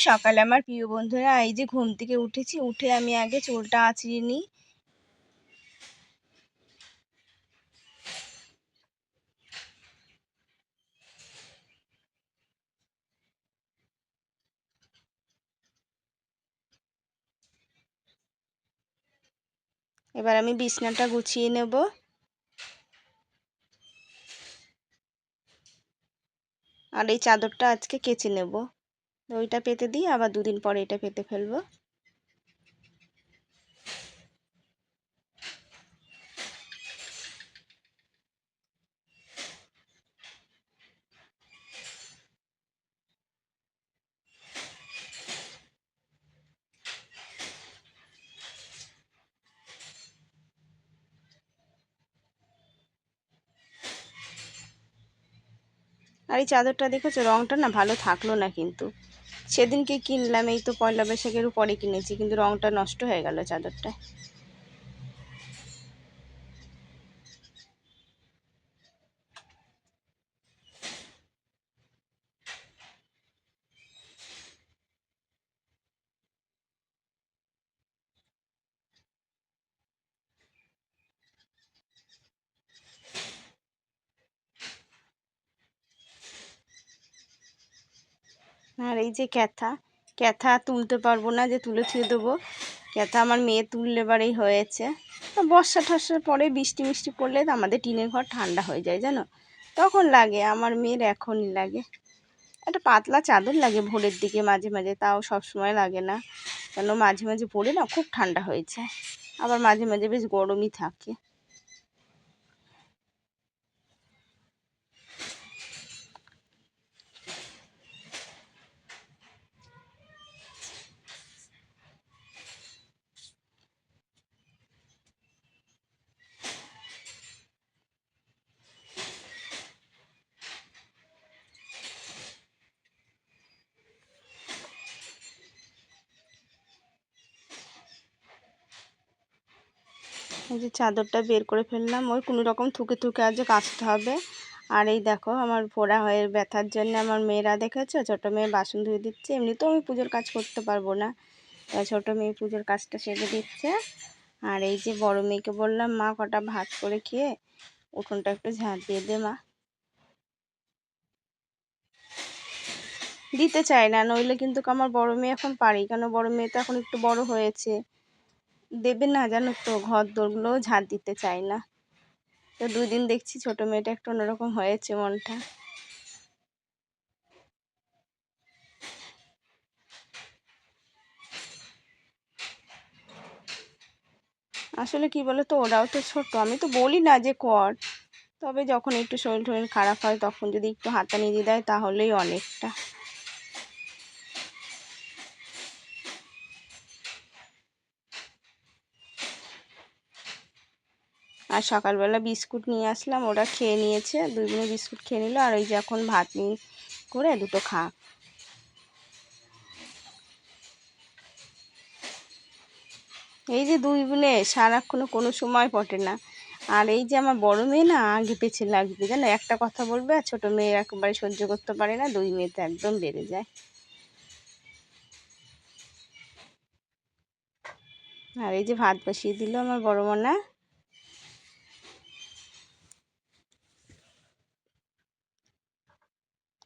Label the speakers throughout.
Speaker 1: সকালে আমার প্রিয় বন্ধুরা, এই যে ঘুম থেকে উঠেছি, উঠে আমি আগে চুলটা আঁচড়িয়ে নিই। এবার আমি বিছনাটা গুছিয়ে নেব। আর এই চাদরটা আজকে কেচে নেব। ওইটা পেতে দিই, আবার দুদিন পরে এটা পেতে ফেলব। আর এই চাদরটা দেখেছ? রঙটা না ভালো থাকল না কিন্তু। সেদিনকে কিনলাম এই তো পয়লা বৈশাখের উপরে কিনেছি কিন্তু রঙটা নষ্ট হয়ে গেল চাদরটা। আর এই যে ক্যাথা ক্যাথা তুলতে পারব না যে তুলে থুয়ে দেবো। ক্যাথা আমার মেয়ে তুললে বারেই হয়েছে। বর্ষা ঠর্ষার পরে বৃষ্টি মিষ্টি পড়লে আমাদের টিনের ঘর ঠান্ডা হয়ে যায়, জানো? তখন লাগে, আমার মেয়ের এখনই লাগে। একটা পাতলা চাদর লাগে ভোরের দিকে মাঝে মাঝে, তাও সব সময় লাগে না। কেন মাঝে মাঝে পরে না, খুব ঠান্ডা হয়েছে আবার মাঝে মাঝে বেশ গরমই থাকে। এই যে চাদরটা বের করে ফেললাম, ওই কোনো রকম থুকে থুকে আজ কাচতে হবে। আর এই দেখো, আমার ফোড়া হয়ে ব্যথার জন্য আমার মেয়েরা দেখেছ? ছোটো মেয়ে বাসন ধুয়ে দিচ্ছে এমনিতেও আমি পুজোর কাজ করতে পারব না। তাই ছোটো মেয়ে পুজোর কাজটা সেরে দিচ্ছে। আর এই যে বড় মেয়েকে বললাম, মা, কটা ভাত করে খেয়ে উঠোনটা একটু ঝাঁট দিয়ে দে, মা। দিতে চায় না, নইলে কিন্তু আমার বড় মেয়ে এখন পারি কেন? বড় মেয়ে তো এখন একটু বড় হয়েছে। দেবে না জানো তো, ঘর দোরগুলোও ঝাঁট দিতে চায় না। তো দুই দিন দেখছি ছোটো মেয়েটা একটু অন্যরকম হয়েছে মনটা। আসলে কি বলো তো ওরাও তো ছোট, আমি তো বলি না যে কর। তবে যখন একটু শরীর টরীর খারাপ হয়, তখন যদি একটু হাতা নিয়ে দেয়, তাহলেই অনেকটা। আর সকালবেলা বিস্কুট নিয়ে আসলাম, ওরা খেয়ে নিয়েছে। দুই বোনে বিস্কুট খেয়ে নিল, আর ওই যে এখন ভাত নিয়ে করে দুটো খা। এই যে দুই বোনে সারাক্ষণ কোনো সময় পটে না। আর এই যে আমার বড় মেয়ে না, আগে পেছে লাগবে, জানো? একটা কথা বলবে আর ছোটো মেয়ে একেবারে সহ্য করতে পারে না, দুই মেয়ে তো একদম বেড়ে যায়। আর এই যে ভাত বসিয়ে দিল আমার বড় মনা।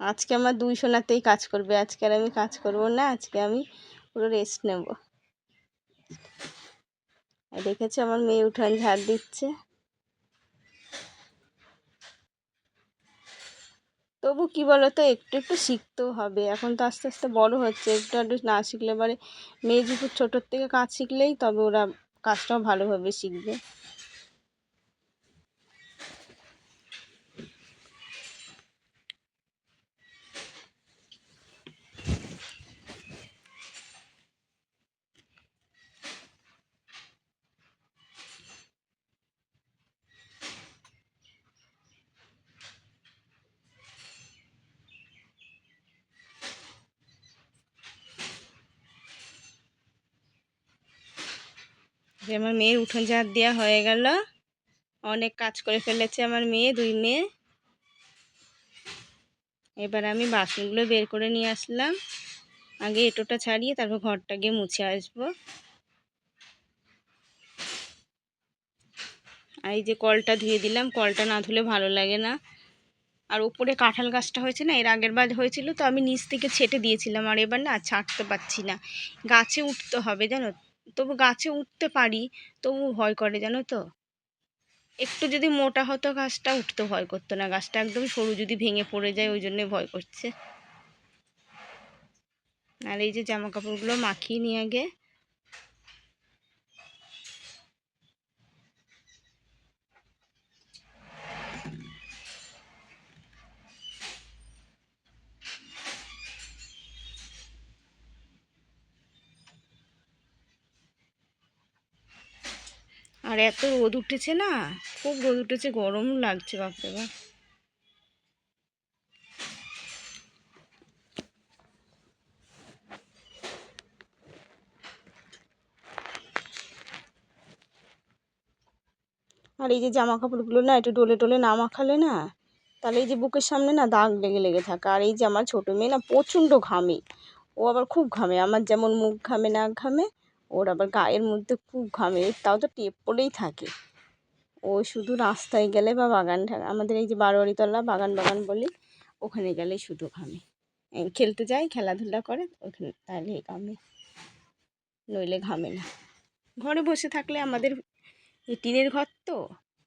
Speaker 1: আজকে আমার দুই সোনাতেই কাজ করবে, আজকে আর আমি কাজ করব না, আজকে আমি পুরো রেস্ট নেব। দেখেছ আমার মেয়ে উঠান ঝাড় দিচ্ছে। তবু কি বলো তো একটু একটু শিখতেও হবে, এখন তো আস্তে আস্তে বড় হচ্ছে, একটু একটু না শিখলে পরে মেয়ে যেহেতু ছোটোর থেকে কাজ শিখলেই তবে ওরা কাজটাও ভালোভাবে শিখবে। যে আমার মেয়ের উঠোন ঝাড় দেওয়া হয়ে গেল। অনেক কাজ করে ফেলেছে আমার মেয়ে, দুই মেয়ে। এবার আমি বাসনগুলো বের করে নিয়ে আসলাম। আগে এঁটোটা ছাড়িয়ে তারপর ঘরটা গিয়ে মুছে আসব। আর এই যে কলটা ধুয়ে দিলাম, কলটা না ধুলে ভালো লাগে না। আর উপরে কাঁঠাল গাছটা হয়েছে না, এর আগের বার হয়েছিল, তো আমি নিচ থেকে ছেটে দিয়েছিলাম আর এবার না ছাড়তে পারছি না। গাছে উঠতে হবে জানো তবু গাছে উঠতে পারি, তবু ভয় করে, জানো তো? একটু যদি মোটা হতো গাছটা, উঠতে ভয় করতো না। গাছটা একদম সরু যদি ভেঙে পড়ে যায়, ওই জন্যে ভয় করছে। আর এই যে জামা কাপড়গুলো মাখিয়ে নিয়ে আগে আর এত রোদ উঠেছে না, খুব রোদ উঠেছে, গরম লাগছে, বাপরে বাপ। আর এই যে জামা কাপড়গুলো না, একটু ডলে টলে না মাখালে না, তাহলে এই যে বুকের সামনে না দাগ লেগে লেগে থাকে। আর এই যে আমার ছোটো মেয়ে না, প্রচণ্ড ঘামে। ও আবার খুব ঘামে, আমার যেমন মুখ ঘামে নাক ঘামে ওর আবার গায়ের মধ্যে খুব ঘামে তাও তো টেপ পরেই থাকে। ও শুধু রাস্তায় গেলে বা বাগান আমাদের এই যে বারোয়ারিতলা বাগান বাগান বলি, ওখানে গেলে শুধু ঘামে। খেলতে যায়, খেলাধুলা করে, ওখানে তাহলে ঘামে। নইলে ঘামে না। ঘরে বসে থাকলে আমাদের এই টিনের ঘর তো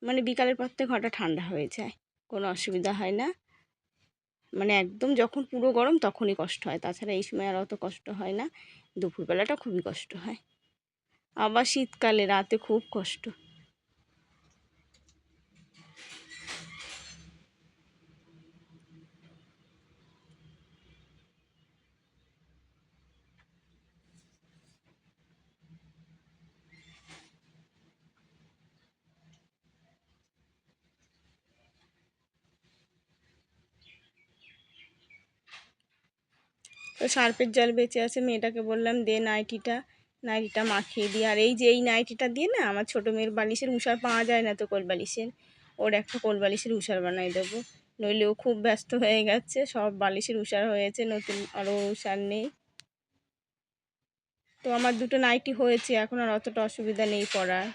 Speaker 1: মানে বিকালের পর থেকে ঘরটা ঠান্ডা হয়ে যায়, কোনো অসুবিধা হয় না। মানে একদম যখন পুরো গরম তখনই কষ্ট হয়, তাছাড়া এই সময় আর অত কষ্ট হয় না, দুপুরবেলাটা খুবই কষ্ট হয়। আবার শীতকালে রাতে খুব কষ্ট। তো সার্ফের জল বেঁচে আছে মেয়েটাকে বললাম দে নাইটিটা। নাইটিটা মাখিয়ে দিই। আর এই যে এই নাইটিটা দিয়ে না আমার ছোটো মেয়ের বালিশের উষার পাওয়া যায় না তো কোল বালিশের ওর একটা কোল বালিশের উষার বানাই দেবো। নইলে ও খুব ব্যস্ত হয়ে গেছে। সব বালিশের উষার হয়েছে, নতুন আরও উষার নেই। তো আমার দুটো নাইটি হয়েছে, এখন আর অতটা অসুবিধা নেই পড়ার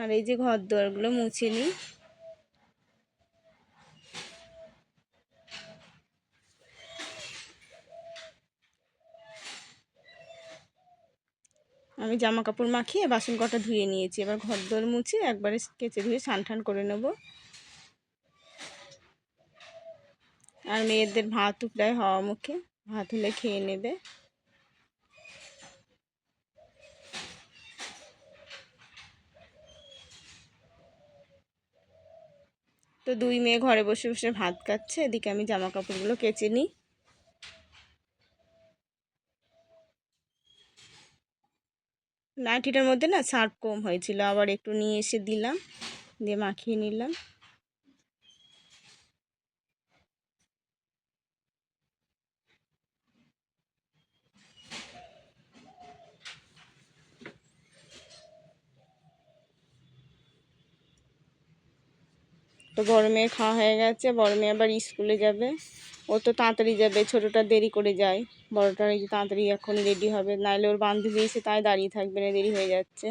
Speaker 1: আর এই যে ঘর দুয়ারগুলো মুছে নিই। আমি জামা কাপড় মাখিয়ে বাসন কটা ধুয়ে নিয়েছি। এবার ঘর দোর মুছে একবারে কেচে ধুয়ে স্নান টান করে নেব। আর মেয়েদের ভাত প্রায় হওয়া মুখে। ভাত হলে খেয়ে নেবে। তো দুই মেয়ে ঘরে বসে বসে ভাত খাচ্ছে। এদিকে আমি জামা কাপড়গুলো কেচে নিই। নাইটিটার মধ্যে না সার্ফ কম হয়েছিল, আবার একটু নিয়ে এসে দিলাম, দিয়ে মাখিয়ে নিলাম। তো মেয়ে খাওয়া হয়ে গেছে মেয়ে আবার স্কুলে যাবে, ও তো তাড়াতাড়ি যাবে, ছোটোটা দেরি করে যায়। বড়োটা এই যে তাড়াতাড়ি এখনই রেডি হবে। নাহলে ওর বান্ধবী এসে তাই দাঁড়িয়ে থাকবে না, দেরি হয়ে যাচ্ছে।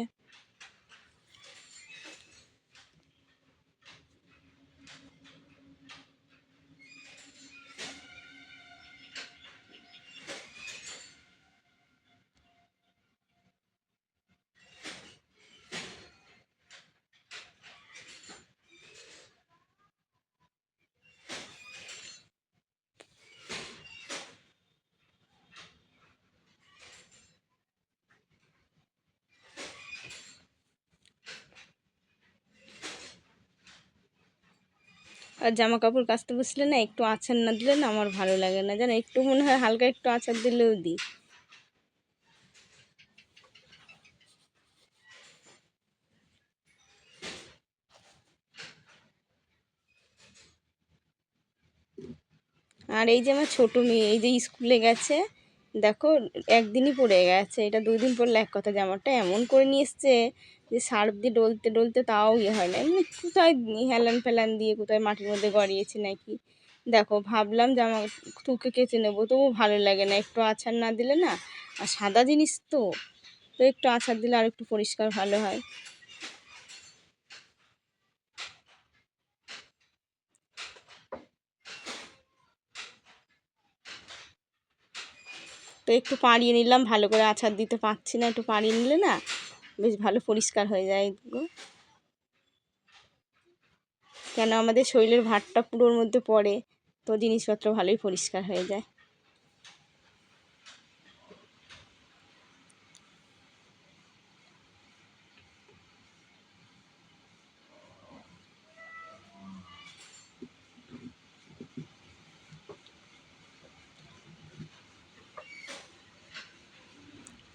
Speaker 1: আর জামা কাপড় কাচতে বসলে না একটু আচার না দিলে না আমার ভালো লাগে না। জানো একটু মনে হয় হালকা একটু আচার দিলেও দিই। আর এই যে আমার ছোটো মেয়ে, এই যে স্কুলে গেছে, দেখো, একদিনই পরে গেছে। এটা দুই দিন পরলে এক কথা, জামাটা এমন করে নিয়ে এসছে যে সার্ফ দিয়ে ডলতে ডলতে তাও ইয়ে হয় না। এমনি কোথায় হেলান ফেলান দিয়ে কোথায় মাটির মধ্যে গড়িয়েছে নাকি? দেখো, ভাবলাম জামা তুকে কেচে নেব তবু ভালো লাগে না। একটু আছাড় না দিলে না, আর সাদা জিনিস তো তো একটু আছাড় দিলে আর একটু পরিষ্কার ভালো হয়। তো একটু পাড়িয়ে নিলাম, ভালো করে আছাড় দিতে পারছি না, একটু পাড়িয়ে নিলে না বেশ ভালো পরিষ্কার হয়ে যায়। কেন আমাদের শরীরের ভাতটা পুরোর মধ্যে পড়ে, তো জিনিসপত্র ভালোই পরিষ্কার হয়ে যায়।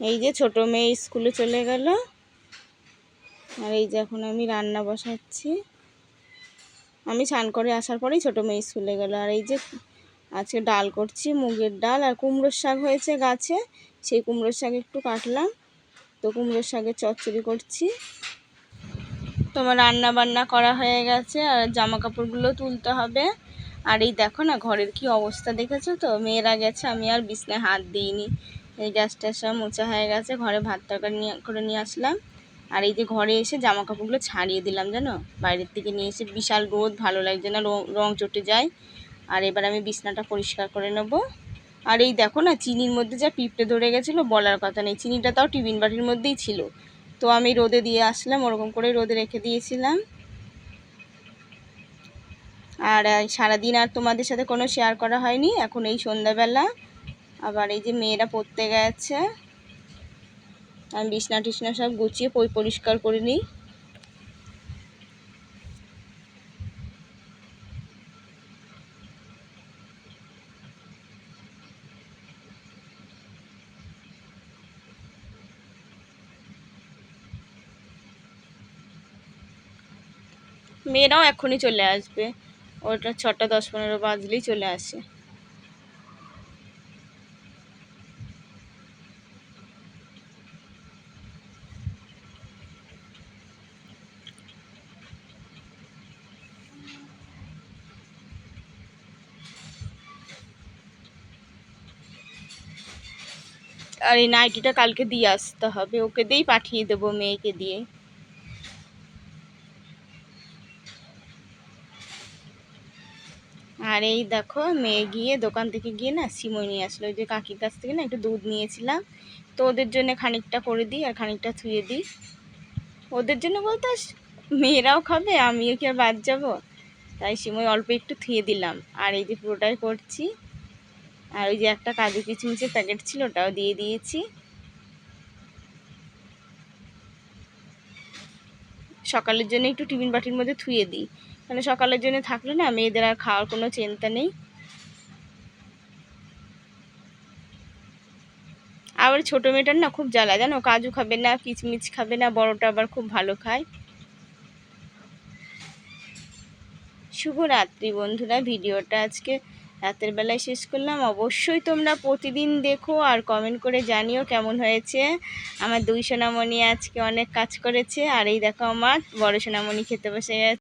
Speaker 1: এই যে ছোট মেয়ে স্কুলে চলে গেল। আর এই যে এখন আমি রান্না বসাচ্ছি। আমি স্নান করে আসার পরেই ছোটো মেয়ে স্কুলে গেল। আর এই যে আজকে ডাল করছি, মুগের ডাল আর কুমড়োর শাক হয়েছে গাছে। সেই কুমড়োর শাক একটু কাটলাম। তো কুমড়োর শাকের চচ্চড়ি করছি। তোমার রান্না বান্না করা হয়ে গেছে আর জামা কাপড়গুলো তুলতে হবে। আর এই দেখো না, ঘরের কি অবস্থা দেখেছ তো? মেয়েরা গেছে, আমি আর বিছনায় হাত দিইনি। এই গ্যাসটা সব মোচা হয়ে গেছে, ঘরে ভাত তরকারি নিয়ে, করে নিয়ে আসলাম। আর এই যে ঘরে এসে জামা কাপড়গুলো ছাড়িয়ে দিলাম, জানো? বাইরের থেকে নিয়ে এসে বিশাল রোদ, ভালো লাগছে না, রং চটে যায়। আর এবার আমি বিছনাটা পরিষ্কার করে নেব। আর এই দেখো না, চিনির মধ্যে যা পিঁপড়ে ধরে গেছিল, বলার কথা নেই। চিনিটা তাও টিফিন বাটির মধ্যেই ছিল। তো আমি রোদে দিয়ে আসলাম, ওরকম করে রোদে রেখে দিয়েছিলাম। আর সারাদিন আর তোমাদের সাথে কোনো শেয়ার করা হয়নি। এখন এই সন্ধ্যাবেলা। আবার এই যে মেয়েরা পড়তে গেছে। আমি বিছনা টিসনা সব গুছিয়ে পই পরিষ্কার করে নিই। মেয়েরাও এখনই চলে আসবে। ওটা ছটা দশ পনেরো বাজলেই চলে আসে। আর এই নাইটিটা কালকে দিয়ে আসতে হবে। ওকে দিয়েই পাঠিয়ে দেবো মেয়েকে দিয়ে। আর এই দেখো, মেয়ে গিয়ে দোকান থেকে গিয়ে না সিমই নিয়ে আসলো। যে কাকির কাছ থেকে না একটু দুধ নিয়েছিলাম। তো ওদের জন্য খানিকটা করে দিই আর খানিকটা থুয়ে দিই। ওদের জন্য বলতে মেয়েরাও খাবে, আমিও কি আর বাদ যাব? তাই সিমই অল্প একটু থুয়ে দিলাম। আর এই যে পুরোটাই করছি। আর ওই যে একটা কাজু কিচমিচের প্যাকেট ছিল, ওটাও দিয়ে দিয়েছি। সকালের জন্য একটু টিফিন বাটির মধ্যে থুয়ে দিই। মানে সকালের জন্য থাকলে না মেয়েদের আর খাওয়ার কোনো চিন্তা নেই। আবার ছোটো মেয়েটার না খুব জ্বালা, জানো? কাজু খাবে না, কিচমিচ খাবে না, বড়টা আবার খুব ভালো খায়। শুভরাত্রি বন্ধুরা, ভিডিওটা আজকে রাতের বেলায় শেষ করলাম। অবশ্যই তোমরা প্রতিদিন দেখো আর কমেন্ট করে জানিও কেমন হয়েছে। আমার দুই সোনামণি আজকে অনেক কাজ করেছে। আর এই দেখো আমার বড় সোনামণি খেতে বসে গেছে।